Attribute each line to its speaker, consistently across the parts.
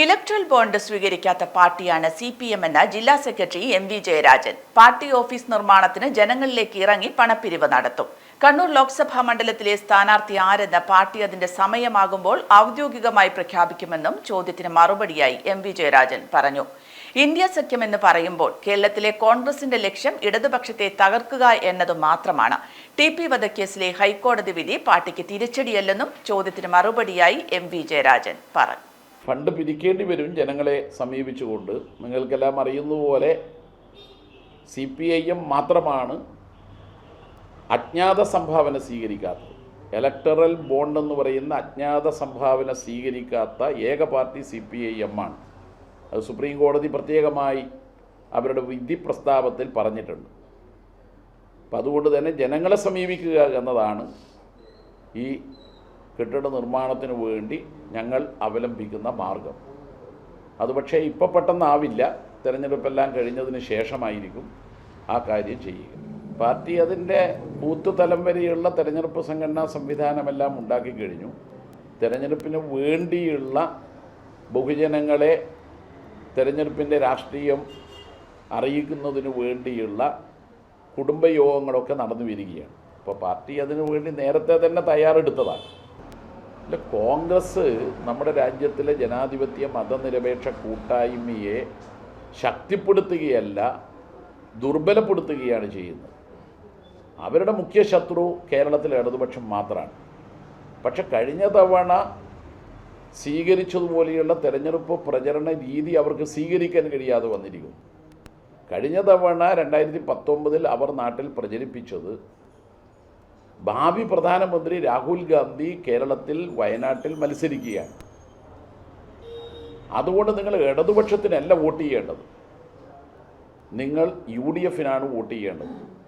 Speaker 1: Electoral bond സ്വീകരിക്കാത്ത പാർട്ടിയാണ് C P M എന്ന ജില്ലാ secretary M V Jayarajan. Party office നിർമ്മാണത്തിന് ജനങ്ങളിലേക്ക് ഇറങ്ങി പണപ്പിരിവ് നടത്തും. കണ്ണൂർ ലോക്സഭാ മണ്ഡലത്തിലെ സ്ഥാനാർത്ഥി ആരെന്ന് പാർട്ടി അതിന്റെ സമയമാകുമ്പോൾ ഔദ്യോഗികമായി പ്രഖ്യാപിക്കുമെന്നും ചോദ്യത്തിന് മറുപടിയായി എം വി ജയരാജൻ പറഞ്ഞു. ഇന്ത്യ സഖ്യം എന്ന് പറയുമ്പോൾ കേരളത്തിലെ കോൺഗ്രസിന്റെ ലക്ഷ്യം ഇടതുപക്ഷത്തെ തകർക്കുക എന്നത് മാത്രമാണ്. ടി പി വധക്കേസിലെ ഹൈക്കോടതി വിധി പാർട്ടിക്ക് തിരിച്ചടിയല്ലെന്നും ചോദ്യത്തിന് മറുപടിയായി എം വി ജയരാജൻ പറഞ്ഞു.
Speaker 2: ഫണ്ട് പിരിക്കേണ്ടി വരും ജനങ്ങളെ സമീപിച്ചുകൊണ്ട്. നിങ്ങൾക്കെല്ലാം അറിയുന്നതുപോലെ സി പി ഐ എം മാത്രമാണ് അജ്ഞാത സംഭാവന സ്വീകരിക്കാത്തത്. ഇലക്ടറൽ ബോണ്ട് എന്ന് പറയുന്ന അജ്ഞാത സംഭാവന സ്വീകരിക്കാത്ത ഏക party C P I M ആണ്. അത് സുപ്രീം കോടതി പ്രത്യേകമായി അവരുടെ വിധി പ്രസ്താവത്തിൽ പറഞ്ഞിട്ടുണ്ട്. അപ്പം അതുകൊണ്ട് തന്നെ ജനങ്ങളെ സമീപിക്കുക എന്നതാണ് ഈ കെട്ടിട നിർമ്മാണത്തിന് വേണ്ടി ഞങ്ങൾ അവലംബിക്കുന്ന മാർഗം. അത് പക്ഷേ ഇപ്പോൾ പെട്ടെന്നാവില്ല. തിരഞ്ഞെടുപ്പെല്ലാം കഴിഞ്ഞതിന് ശേഷമായിരിക്കും ആ കാര്യം ചെയ്യുക. പാർട്ടി അതിന്റെ ബൂത്ത് തലം വരെയുള്ള തെരഞ്ഞെടുപ്പ് സംഘടനാ സംവിധാനമെല്ലാം ഉണ്ടാക്കി കഴിഞ്ഞു. തിരഞ്ഞെടുപ്പിന് വേണ്ടിയുള്ള ബഹുജനങ്ങളെ തെരഞ്ഞെടുപ്പിന്റെ രാഷ്ട്രീയം അറിയിക്കുന്നതിന് വേണ്ടിയുള്ള കുടുംബയോഗങ്ങളൊക്കെ നടന്നു വരികയാണ്. അപ്പോൾ പാർട്ടി അതിനു വേണ്ടി നേരത്തെ തന്നെ തയ്യാറെടുത്തതാണ്. അല്ല കോൺഗ്രസ് നമ്മുടെ രാജ്യത്തിലെ ജനാധിപത്യ മതനിരപേക്ഷ കൂട്ടായ്മയെ ശക്തിപ്പെടുത്തുകയല്ല ദുർബലപ്പെടുത്തുകയാണ് ചെയ്യുന്നത്. അവരുടെ മുഖ്യ ശത്രു കേരളത്തിലെ ഇടതുപക്ഷം മാത്രമാണ്. പക്ഷെ കഴിഞ്ഞ തവണ സ്വീകരിച്ചതുപോലെയുള്ള തെരഞ്ഞെടുപ്പ് പ്രചരണ രീതി അവർക്ക് സ്വീകരിക്കാൻ കഴിയാതെ വന്നിരിക്കുന്നു. കഴിഞ്ഞ തവണ രണ്ടായിരത്തി പത്തൊമ്പതിൽ അവർ നാട്ടിൽ പ്രചരിപ്പിച്ചത് ഭാവി പ്രധാനമന്ത്രി രാഹുൽ ഗാന്ധി കേരളത്തിൽ വയനാട്ടിൽ മത്സരിക്കുകയാണ്. അതുകൊണ്ട് നിങ്ങൾ ഇടതുപക്ഷത്തിനല്ല വോട്ട് ചെയ്യേണ്ടത്. നിങ്ങൾ യു ഡി എഫിനാണ് വോട്ട് ചെയ്യേണ്ടത്.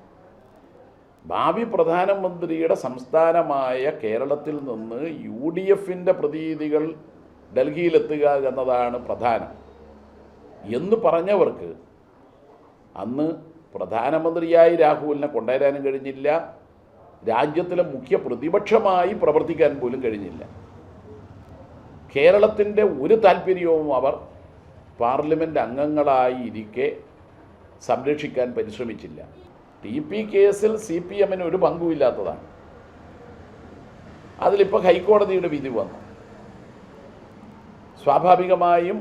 Speaker 2: ഭാവി പ്രധാനമന്ത്രിയുടെ സംസ്ഥാനമായ കേരളത്തിൽ നിന്ന് യു ഡി എഫിന്റെ പ്രതിനിധികൾ ഡൽഹിയിലെത്തുക എന്നതാണ് പ്രധാനം. എന്ന് പറഞ്ഞവർക്ക് അന്ന് പ്രധാനമന്ത്രിയായി രാഹുലിനെ കൊണ്ടുവരാനും കഴിഞ്ഞില്ല. രാജ്യത്തിലെ മുഖ്യ പ്രതിപക്ഷമായി പ്രവർത്തിക്കാൻ പോലും കഴിഞ്ഞില്ല. കേരളത്തിന്റെ ഒരു താല്പര്യവും അവർ പാർലമെന്റ് അംഗങ്ങളായി ഇരിക്കെ സംരക്ഷിക്കാൻ പരിശ്രമിച്ചില്ല. ടി പി കേസിൽ സി പി എമ്മിന് ഒരു പങ്കുമില്ലാത്തതാണ്. അതിലിപ്പോൾ ഹൈക്കോടതിയുടെ വിധി വന്നു. സ്വാഭാവികമായും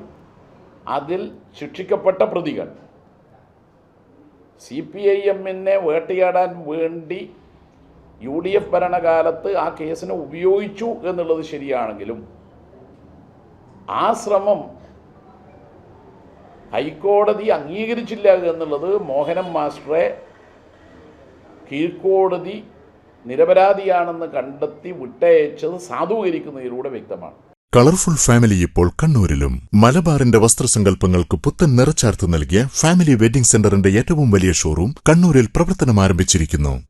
Speaker 2: അതിൽ ശിക്ഷിക്കപ്പെട്ട പ്രതികൾ സി പി ഐ എമ്മിനെ വേട്ടയാടാൻ വേണ്ടി യു ഡി എഫ് ഭരണകാലത്ത് ആ കേസിനെ ഉപയോഗിച്ചു എന്നുള്ളത് ശരിയാണെങ്കിലും ആ ശ്രമം ഹൈക്കോടതി അംഗീകരിച്ചില്ല എന്നുള്ളത് മോഹനം മാസ്റ്ററെ കീഴ്ക്കോടതി നിരപരാധിയാണെന്ന് കണ്ടെത്തി വിട്ടയച്ചത് സാധൂകരിക്കുന്നതിലൂടെ വ്യക്തമാണ്.
Speaker 3: കളർഫുൾ ഫാമിലി ഇപ്പോൾ കണ്ണൂരിലും. മലബാറിന്റെ വസ്ത്രസങ്കല്പങ്ങൾക്ക് പുത്തൻ നിറച്ചാർത്ത് നൽകിയ ഫാമിലി വെഡിംഗ് സെന്ററിന്റെ ഏറ്റവും വലിയ ഷോറൂം കണ്ണൂരിൽ പ്രവർത്തനം ആരംഭിച്ചിരിക്കുന്നു